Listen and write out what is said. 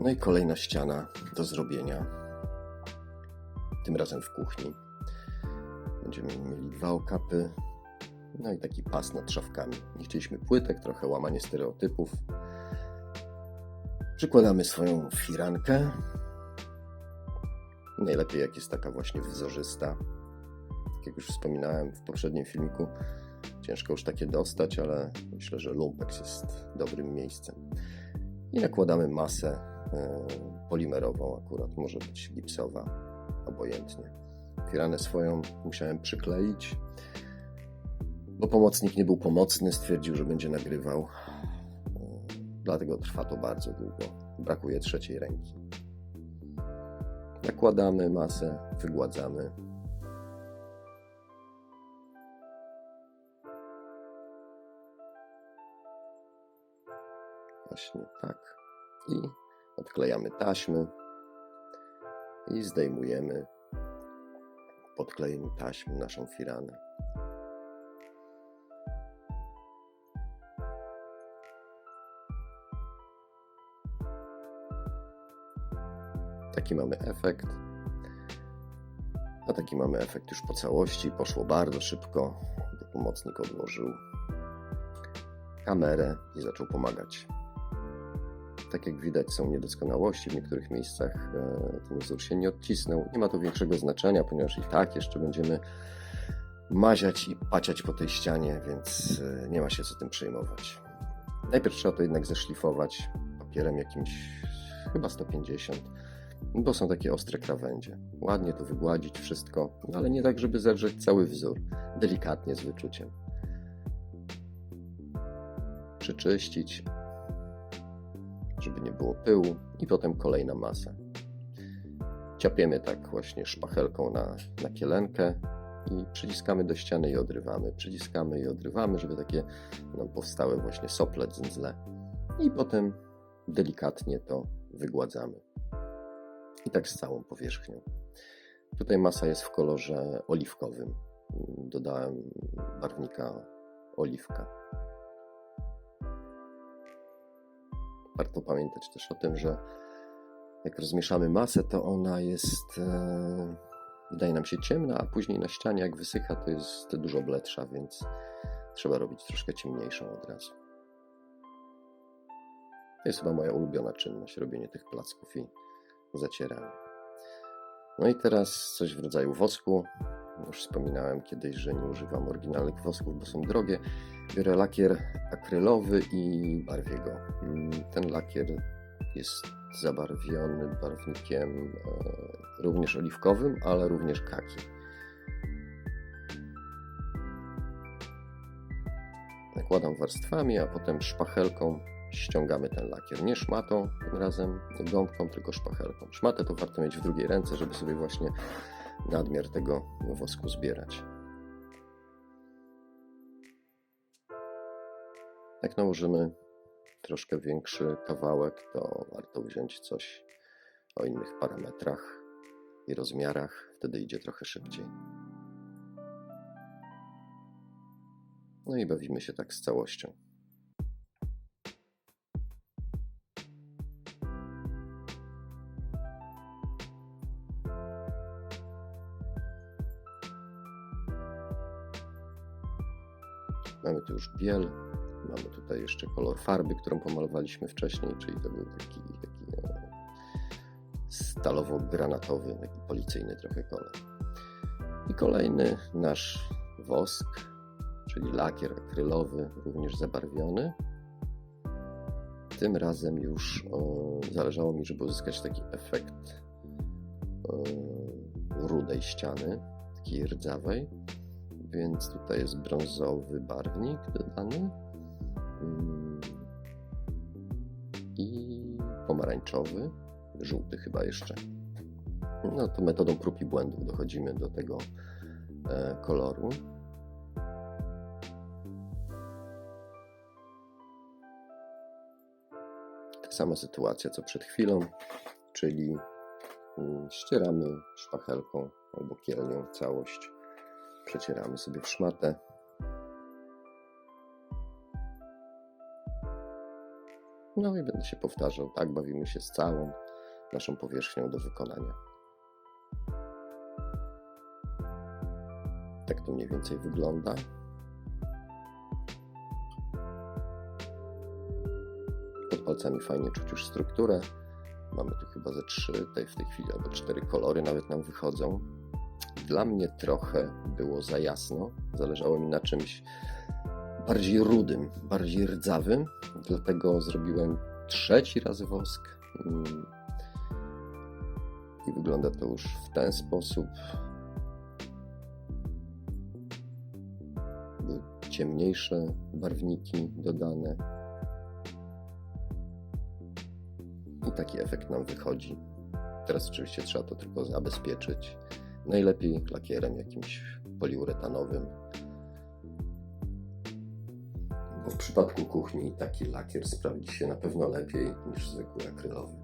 No i kolejna ściana do zrobienia. Tym razem w kuchni. Będziemy mieli dwa okapy. No i taki pas nad szafkami. Nie chcieliśmy płytek, trochę łamanie stereotypów. Przykładamy swoją firankę. Najlepiej jak jest taka właśnie wzorzysta. Tak jak już wspominałem w poprzednim filmiku, ciężko już takie dostać, ale myślę, że lumpex jest dobrym miejscem. I nakładamy masę polimerową, akurat może być gipsowa, obojętnie. Firanę swoją musiałem przykleić, bo pomocnik nie był pomocny, stwierdził, że będzie nagrywał. E, Dlatego trwa to bardzo długo. Brakuje trzeciej ręki. Nakładamy masę, wygładzamy. Właśnie tak. I odklejamy taśmy i zdejmujemy po odklejeniu taśmy naszą firanę. Taki mamy efekt. A taki mamy efekt już po całości. Poszło bardzo szybko. Pomocnik odłożył kamerę i zaczął pomagać. Tak jak widać, są niedoskonałości w niektórych miejscach. e, Ten wzór się nie odcisnął. Nie ma to większego znaczenia, ponieważ i tak jeszcze będziemy maziać i paciać po tej ścianie, więc e, nie ma się co tym przejmować. Najpierw trzeba to jednak zeszlifować papierem jakimś chyba 150, bo są takie ostre krawędzie. Ładnie to wygładzić wszystko, no ale nie tak, żeby zedrzeć cały wzór. Delikatnie, z wyczuciem. Przeczyścić, żeby nie było pyłu i potem kolejna masa. Ciapiemy tak właśnie szpachelką na, na kielenkę i przyciskamy do ściany i odrywamy. Przyciskamy i odrywamy, żeby takie nam powstały właśnie sople dzyndzle. I potem delikatnie to wygładzamy. I tak z całą powierzchnią. Tutaj masa jest w kolorze oliwkowym. Dodałem barwnika oliwka. Warto pamiętać też o tym, że jak rozmieszamy masę, to ona jest, e, wydaje nam się ciemna, a później na ścianie, jak wysycha, to jest dużo bledsza, więc trzeba robić troszkę ciemniejszą od razu. To jest chyba moja ulubiona czynność, robienie tych placków i zacieranie. No i teraz coś w rodzaju wosku. Już wspominałem kiedyś, że nie używam oryginalnych wosków, bo są drogie. Biorę lakier akrylowy i barwię go. Mm, Ten lakier jest zabarwiony barwnikiem e, również oliwkowym, ale również kaki. Nakładam warstwami, a potem szpachelką ściągamy ten lakier. Nie szmatą tym razem, gąbką, tylko szpachelką. Szmatę to warto mieć w drugiej ręce, żeby sobie właśnie nadmiar tego wosku zbierać. Jak nałożymy troszkę większy kawałek, to warto wziąć coś o innych parametrach i rozmiarach, wtedy idzie trochę szybciej. No i bawimy się tak z całością. Mamy tu już biel, mamy tutaj jeszcze kolor farby, którą pomalowaliśmy wcześniej, czyli to był taki, taki e, stalowo-granatowy, taki policyjny trochę kolor. I kolejny nasz wosk, czyli lakier akrylowy, również zabarwiony. Tym razem już e, zależało mi, żeby uzyskać taki efekt e, rudej ściany, takiej rdzawej więc tutaj jest brązowy barwnik dodany Mm. i pomarańczowy, żółty chyba jeszcze. No to metodą prób i błędów dochodzimy do tego e, koloru. Tak sama sytuacja co przed chwilą, czyli mm, ścieramy szpachelką albo kielnią całość przecieramy sobie w szmatę. No i będę się powtarzał, tak bawimy się z całą naszą powierzchnią do wykonania. Tak to mniej więcej wygląda. Pod palcami fajnie czuć już strukturę. Mamy tu chyba ze trzy, tutaj w tej chwili albo cztery kolory nawet nam wychodzą. Dla mnie trochę było za jasno. Zależało mi na czymś bardziej rudym, bardziej rdzawym. Dlatego zrobiłem trzeci raz wosk. Mm. I wygląda to już w ten sposób. Ciemniejsze barwniki dodane. I taki efekt nam wychodzi. Teraz oczywiście trzeba to tylko zabezpieczyć. Najlepiej lakierem jakimś poliuretanowym. Bo w przypadku kuchni taki lakier sprawdzi się na pewno lepiej niż zwykły akrylowy.